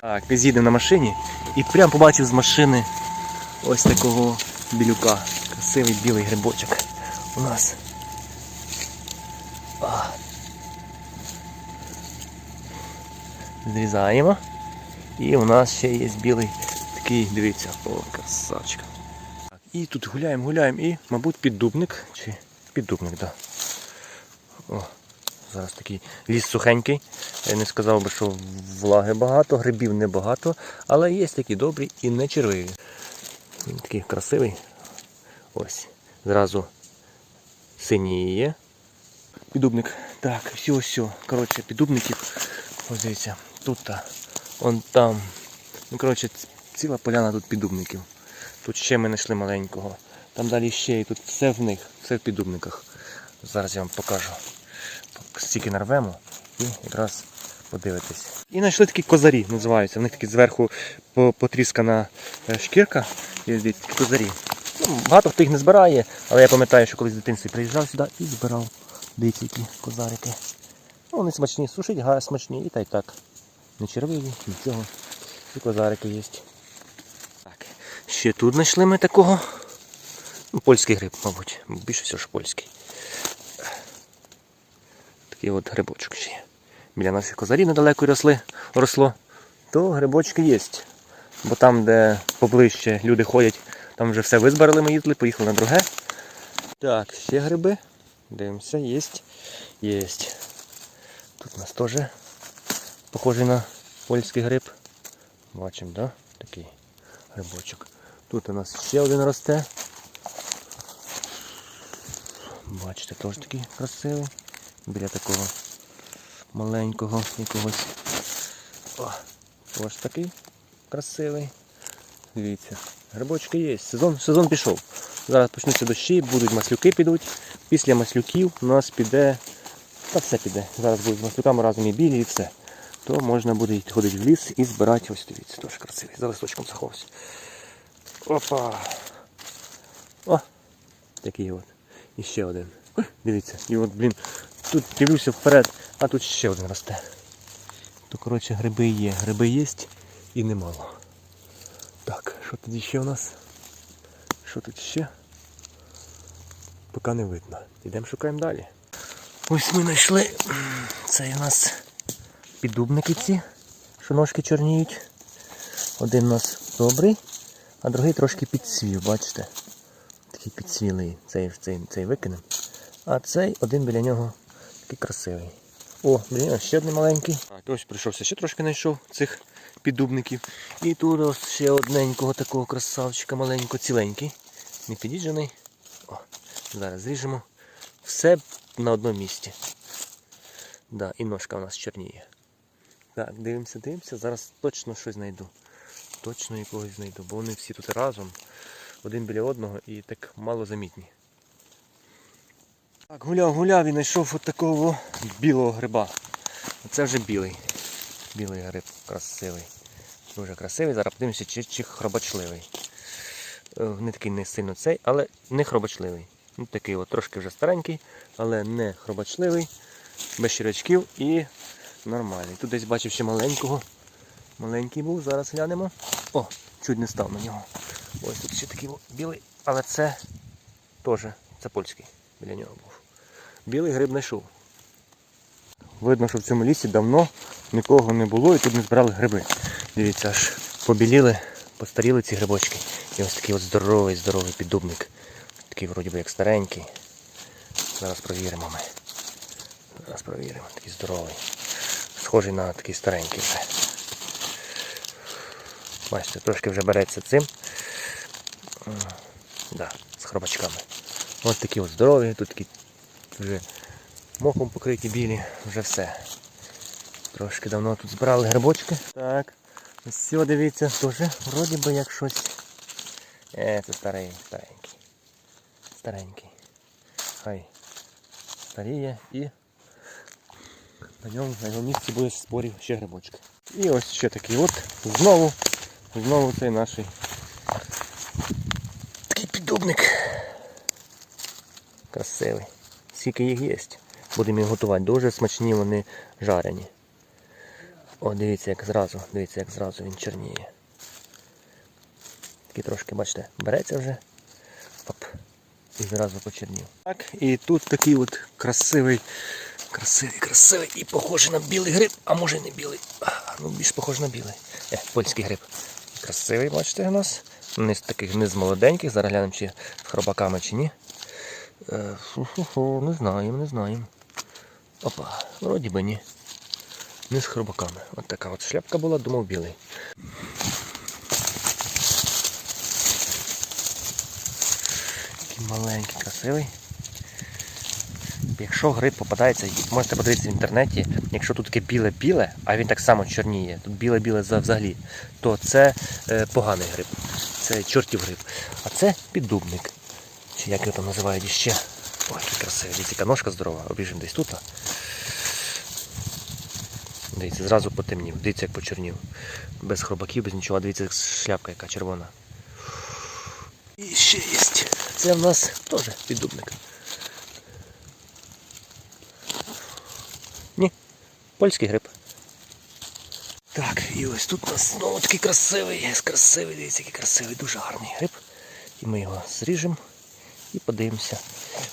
Так, з'їдемо на машині і прям побачив з машини ось такого білюка. Красивий білий грибочок у нас. Зрізаємо. І у нас ще є білий такий, дивіться, о, красавчик. І тут гуляємо, гуляємо і, мабуть, піддубник. Чи піддубник, так. Да. О, зараз такий ліс сухенький. Я не сказав би, що влаги багато, грибів небагато, але є такі добрі і не червиві. Він такий красивий. Ось. Зразу синіє. Піддубник. Так, все, все. Коротше, піддубників. Ось дивіться, тут та, он там. Ну, коротше, ціла поляна тут піддубників. Тут ще ми знайшли маленького. Там далі ще і тут все в них, все в піддубниках. Зараз я вам покажу. Стільки нарвемо і якраз подивитись. І знайшли такі козарі, називаються. В них такі зверху потріскана е, шкірка. І дивіться, такі козарі. Ну, багато хто їх не збирає, але я пам'ятаю, що колись в дитинстві приїжджав сюди і збирав. Дивіться, які козарики. Ну, вони смачні, сушить га смачні і та й так. Не червиві, нічого. І козарики є. Так. Ще тут знайшли ми такого. Ну, польський гриб, мабуть. Більше всього ж польський. Такий от грибочок ще є. Біля наших козарів недалеко росли, росло, то грибочки є. Бо там, де поближче люди ходять, там вже все визбирали, ми їздили, поїхали на друге. Так, ще гриби. Дивимося, є. Є. Тут у нас теж похожий на польський гриб. Бачимо, да? Такий грибочок. Тут у нас ще один росте. Бачите, теж такий красивий. Біля такого маленького якогось. О, ось такий красивий. Дивіться, грибочки є. Сезон, сезон пішов. Зараз почнуться дощі, будуть маслюки підуть. Після маслюків у нас піде. Та все піде. Зараз будуть з маслюками разом і білі, і все. То можна буде ходити в ліс і збирати. Ось дивіться, теж красивий. За листочком заховався. Опа! О! Такий от. І ще один. Дивіться. І от, блін, тут дивлюся вперед, а тут ще один росте. То, коротше, гриби є. Гриби є і немало. Так, що тоді ще у нас? Що тут ще? Поки не видно. Йдемо шукаємо далі. Ось ми знайшли. Це у нас піддубники ці, що ножки чорніють. Один у нас добрий, а другий трошки підсвів, бачите? Такий підсвілий. Цей, цей, цей викинемо. А цей один біля нього такий красивий. О, нього ще один маленький. Так, ось прийшовся, ще трошки знайшов цих піддубників. І тут ось ще одненького такого красавчика, маленького, ціленький. Не підіджений. О, зараз зріжемо. Все на одному місці. Да, і ножка у нас чорніє. Так, дивимося, дивимося. Зараз точно щось знайду. Точно якогось знайду, бо вони всі тут разом, один біля одного і так мало замітні. Так, гуляв, гуляв і знайшов от такого білого гриба. Це вже білий. Білий гриб красивий. Дуже красивий. Зараз подивимося, чи, чи хробачливий. Е, Не такий не сильно цей, але не хробачливий. Ну, такий от трошки вже старенький, але не хробачливий, без щирочків і нормальний. Тут десь бачив ще маленького. Маленький був, зараз глянемо. О, чуть не став на нього. Ось тут ще такий білий, але це теж, це польський. Біля нього був. Білий гриб знайшов. Видно, що в цьому лісі давно нікого не було і тут не збирали гриби. Дивіться, аж побіліли, постаріли ці грибочки. І ось такий от здоровий, здоровий піддубник. Такий вроді би як старенький. Зараз провіримо ми. Зараз провіримо. Такий здоровий. Схожий на такий старенький вже. Бачите, трошки вже береться цим. Да, з хробачками. Ось такі от здорові, тут такі вже мохом покриті білі, вже все. Трошки давно тут збирали грибочки. Так. Ось все, дивіться, теж вроді би як щось. Е, це старий, старенький. Старенький. Хай старіє і на ньому на його місці буде спорів ще грибочки. І ось ще такий от. Знову, знову цей наш такий піддубник. Красивий. Скільки їх є. Будемо їх готувати. Дуже смачні вони жарені. О, дивіться, як зразу, дивіться, як зразу він чорніє. Такий трошки, бачите, береться вже. Оп. І зразу почернів. Так, і тут такий от красивий, красивий, красивий і похожий на білий гриб, а може і не білий. А, ну більш похожий на білий. Е, польський гриб. Красивий, бачите, у нас. Не з таких не молоденьких, зараз глянемо, чи з хробаками чи ні. Е, фу-фу-фу, не знаємо, не знаємо. Опа, вроді би ні. Не з хробаками. От така от шляпка була, думав білий. Такий маленький, красивий. Якщо гриб попадається, можете подивитися в інтернеті, якщо тут таке біле-біле, а він так само чорніє, тут біле-біле взагалі, то це е, поганий гриб. Це чортів гриб. А це піддубник. Як його там називають іще. Ой, який красивий. Дивіться, ножка здорова. Обіжимо десь тут. Дивіться, зразу потемнів. Дивіться, як почорнів. Без хробаків, без нічого. Дивіться, як шляпка яка червона. І ще є. Це в нас теж піддубник. Ні, польський гриб. Так, і ось тут у нас знову такий красивий, красивий, дивіться, який красивий, дуже гарний гриб. І ми його зріжемо і подивимося.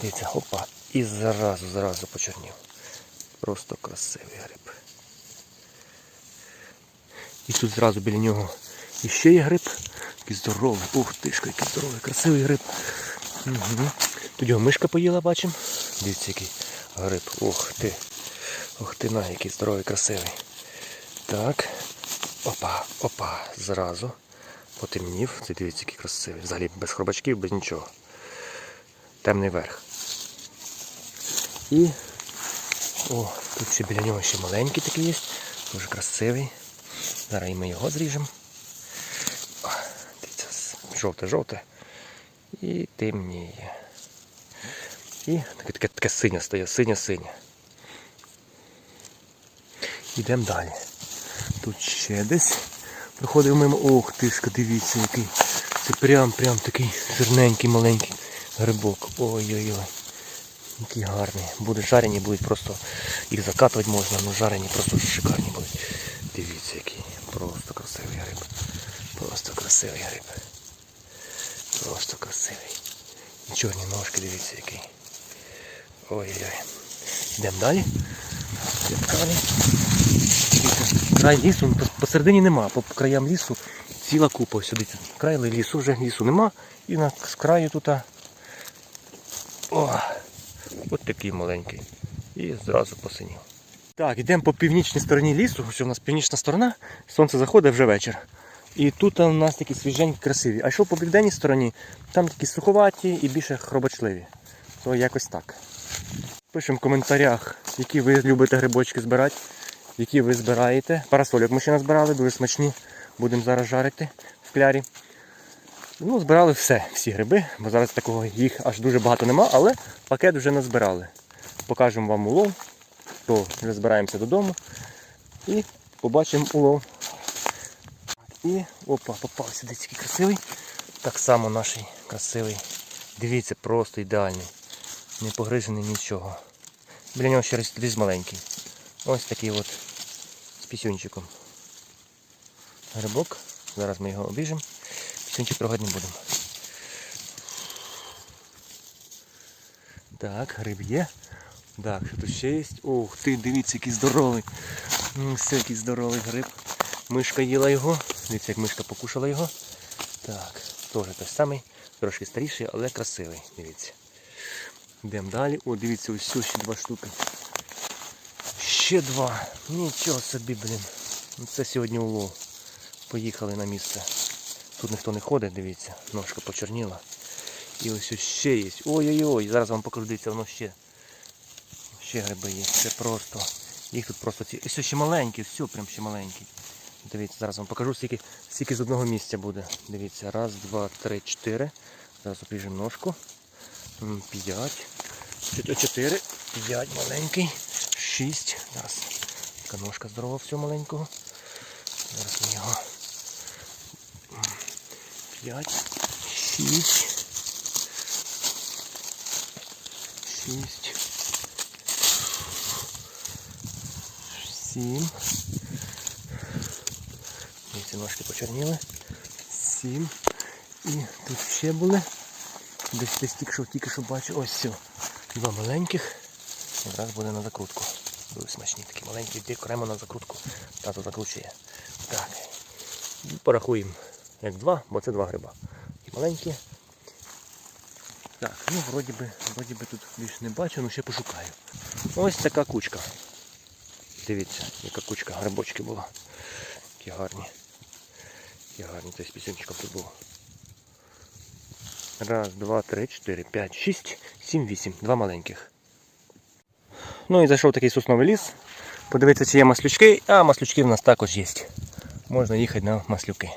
Дивіться, опа. І зразу, зразу почорнів. Просто красивий гриб. І тут зразу біля нього іще є гриб. Який здоровий. Ух ти ж, який здоровий, красивий гриб. Угу. Тут його мишка поїла, бачимо. Дивіться, який гриб. Ух ти. Ух ти на, який здоровий, красивий. Так. Опа, опа, зразу. Потемнів. Це дивіться, який красивий. Взагалі без хробачків, без нічого. Темний верх. І. О, тут ще біля нього ще маленький такий є. Дуже красивий. Зараз і ми його зріжемо. Дивіться, жовте-жовте. І темніє. І таке, таке, таке синє стає, синє-синє. Йдемо далі. Тут ще десь проходив мимо. Ох тишка, дивіться який. Це прям прям такий жирненький маленький грибок. Ой-ой-ой. Який гарний. Будуть жарені, будуть просто їх закатувати можна, але жарені просто шикарні будуть. Дивіться який. Просто красивий гриб. Просто красивий гриб. Просто красивий. І чорні ножки, дивіться який. Ой-ой-ой. Йдемо далі. Край лісу, ну, посередині нема, по краям лісу ціла купа сюди. Край лісу вже лісу нема. І на краю тут. От такий маленький. І зразу посинів. Так, йдемо по північній стороні лісу. Ось у нас північна сторона, сонце заходить вже вечір. І тут у нас такі свіженькі, красиві. А якщо по південній стороні, там такі суховаті і більше хробачливі. То якось так. Пишемо в коментарях, які ви любите грибочки збирати, які ви збираєте. Парасольок ми ще назбирали, дуже смачні. Будемо зараз жарити в клярі. Ну, збирали все, всі гриби, бо зараз такого їх аж дуже багато нема, але пакет вже назбирали. Покажемо вам улов, то вже збираємося додому і побачимо улов. І опа, попався десь який красивий. Так само наш красивий. Дивіться, просто ідеальний. Не погрижений нічого. Біля нього ще різ маленький. Ось такий от з пісюнчиком. Грибок. Зараз ми його обіжемо. Пісюнчик трогати не будемо. Так, гриб є. Так, що тут ще є? Ух ти, дивіться, який здоровий. Все, який здоровий гриб. Мишка їла його. Дивіться, як мишка покушала його. Так, теж той самий, трошки старіший, але красивий. Дивіться. Йдемо далі. О, дивіться, ось ще два штуки. Ще два. Нічого собі, блін. Це сьогодні улов. Поїхали на місце. Тут ніхто не ходить, дивіться, ножка почорніла. І ось ще є. Ой-ой-ой, зараз вам покажу, дивіться, воно ще. Ще гриби є. Це просто. Їх тут просто ці. Ось ще маленькі, все прям ще маленькі. Дивіться, зараз вам покажу, скільки, скільки з одного місця буде. Дивіться, раз, два, три, чотири. Зараз обріжемо ножку. П'ять. Чотири. П'ять маленький. Шість. Зараз. Така ножка здорова всього маленького. Зараз ми його. М, П'ять. Шість. Шість. Сім. ножки почерніли. Сім. І тут ще були. Десь десь тільки що, тільки що бачу. Ось все. Два маленьких. Якраз буде на закрутку. Дуже смачні такі маленькі, йди окремо на закрутку. Тато закручує. Так. Порахуємо як два, бо це два гриба. І маленькі. Так, ну вроді би, вроді би тут більше не бачу, ну ще пошукаю. Ось така кучка. Дивіться, яка кучка грибочки була. Які гарні. Які гарні, це з пісюнчиком тут було. Раз, два, три, чотири, п'ять, шість, сім, вісім. Два маленьких. Ну і зайшов такий сосновий ліс. Подивитися, чи є маслючки, а маслючки в нас також є. Можна їхати на маслюки.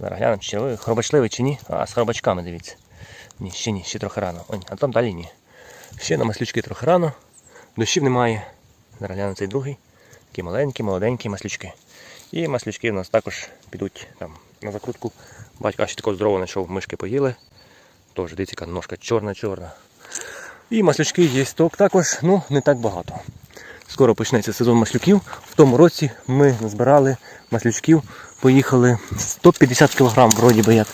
Зараз глянемо, чи ви хробачливі чи ні. А, з хробачками дивіться. Ні, ще ні, ще трохи рано. Ой, а там далі ні. Ще на маслючки трохи рано. Дощів немає. Зараз глянемо цей другий. Такі маленькі, молоденькі маслючки. І маслючки в нас також підуть там на закрутку. Батька ще такого здорового знайшов, мишки поїли. Тож дивіться, ножка чорна-чорна. І маслючки є також, ну не так багато. Скоро почнеться сезон маслюків. В тому році ми збирали маслючків, поїхали 150 кг вроді би як.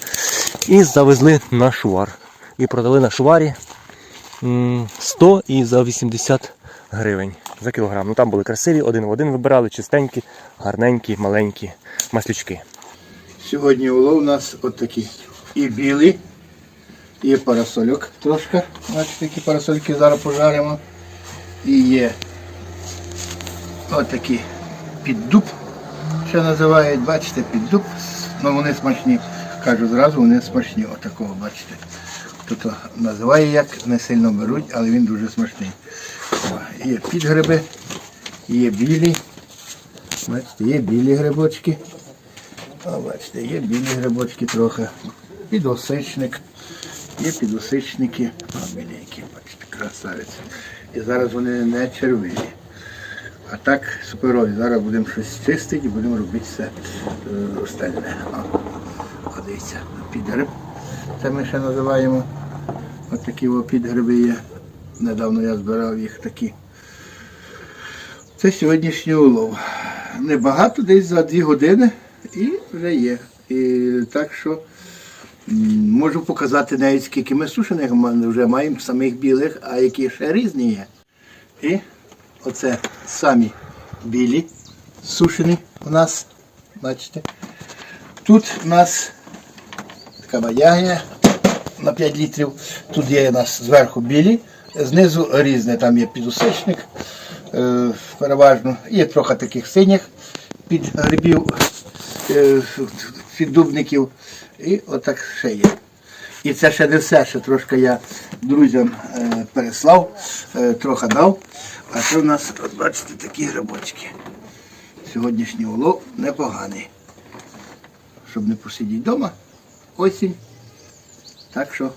І завезли на шувар. І продали на шуварі 100 і за 80 гривень за кілограм. Ну там були красиві, один в один вибирали, чистенькі, гарненькі, маленькі маслючки. Сьогодні улов у нас от. І білий, і парасольок трошки. Бачите, такі парасольки зараз пожаримо. І є отакі піддуб, що називають, бачите, піддуб. Ну вони смачні. Кажу зразу, вони смачні. Отакого, бачите. Хто називає як, не сильно беруть, але він дуже смачний. О, Є підгриби, є білі. Бачите, є білі грибочки. А, бачите, є білі грибочки трохи. Підосичник. Є підосичники. А, біленькі, бачите, красавиці. І зараз вони не червиві. А так суперові. Зараз будемо щось чистити і будемо робити все е, остальне. О, дивіться, підгриб. Це ми ще називаємо. Ось такі підгриби є. Недавно я збирав їх такі. Це сьогоднішній улов. Небагато, десь за дві години і вже є. І так що можу показати навіть скільки ми сушених вже маємо самих білих, а які ще різні є. І оце самі білі сушені у нас. Бачите. Тут у нас така бадягня на 5 літрів. Тут є у нас зверху білі, знизу різне, там є підусичник, е, переважно. Є трохи таких синіх під грибів, е, піддубників. І отак ще є. І це ще не все, ще трошки я друзям е, переслав, трохи дав. А це у нас, от бачите, такі грибочки. Сьогоднішній улов непоганий. Щоб не посидіти вдома, осінь. Так що